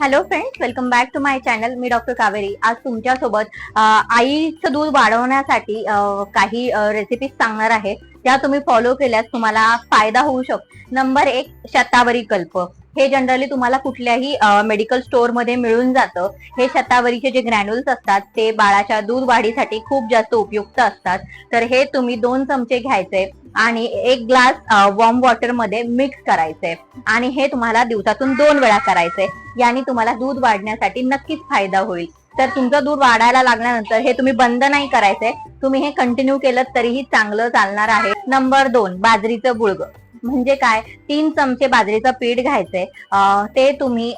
Hello friends welcome back to my channel me doctor Kaveri. आज तुमच्यासोबत आईचं दूध वाढवण्यासाठी काही रेसिपीज सांगणार आहे. त्या तुम्ही फॉलो केल्यास तुम्हाला फायदा होऊ शकतो नंबर एक शतावरी कल्प. हे जनरली तुम्हाला कुठल्याही मेडिकल स्टोअरमध्ये मिळून जातं. हे शतावरीचे जे ग्रॅन्युल्स असतात ते बाळाच्या दूध वाढीसाठी खूप जास्त उपयुक्त असतात. तर हे तुम्ही दोन चमचे घ्यायचे आणि एक ग्लास वॉर्म वॉटरमध्ये मिक्स करायचे. आणि हे तुम्हाला दिवसातून दोन वेळा करायचे. याने तुम्हाला दूध वाढण्यासाठी नक्कीच फायदा होईल. तर तुमचं दूध वाढायला लागल्यानंतर हे तुम्ही बंद नाही करायचंय तुम्ही हे कंटिन्यू केलं तरीही चांगलं चालणार आहे. नंबर दोन बाजरीचं गुळगं. म्हणजे काय? तीन चमचे बाजरीचं पीठ घ्यायचंय. ते तुम्ही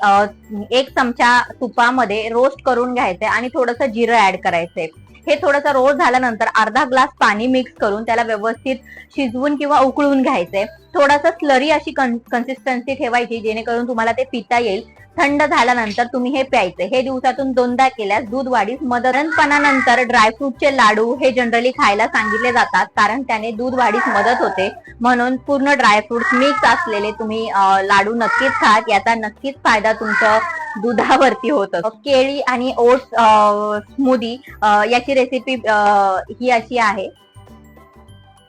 एक चमचा तुपामध्ये रोस्ट करून घ्यायचंय आणि थोडंसं जिरं ऍड करायचंय. हे थोडंसं रोज झाल्यानंतर अर्धा ग्लास पाणी मिक्स करून त्याला व्यवस्थित शिजवून किंवा उकळून घ्यायचंय थोडासा स्लरी अशी कन्सिस्टन्सी ठेवायची जेणेकरून तुम्हाला ते पिता येईल. थंड झाल्यानंतर तुम्ही हे प्यायचं. हे दिवसातून दोनदा केल्यास दूध वाढीस मदतपणानंतर ड्रायफ्रूटचे लाडू हे जनरली खायला सांगितले जातात कारण त्याने दूध वाढीस मदत होते. म्हणून पूर्ण ड्रायफ्रुट्स मिक्स असलेले तुम्ही लाडू नक्कीच खा. याचा नक्कीच फायदा तुमचं दुधावरती होत केळी आणि ओट्स स्मूदी याची रेसिपी ही अशी आहे.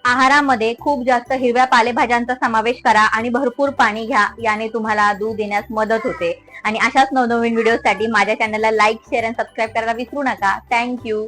आहारामध्ये खूप जास्त हिरव्या पालेभाज्यांचा समावेश करा आणि भरपूर पाणी घ्या याने तुम्हाला दूध देण्यास मदत होते. आणि अशाच नवनवीन व्हिडिओसाठी माझ्या चॅनलला लाईक शेअर आणि सबस्क्राईब करायला विसरू नका. थँक्यू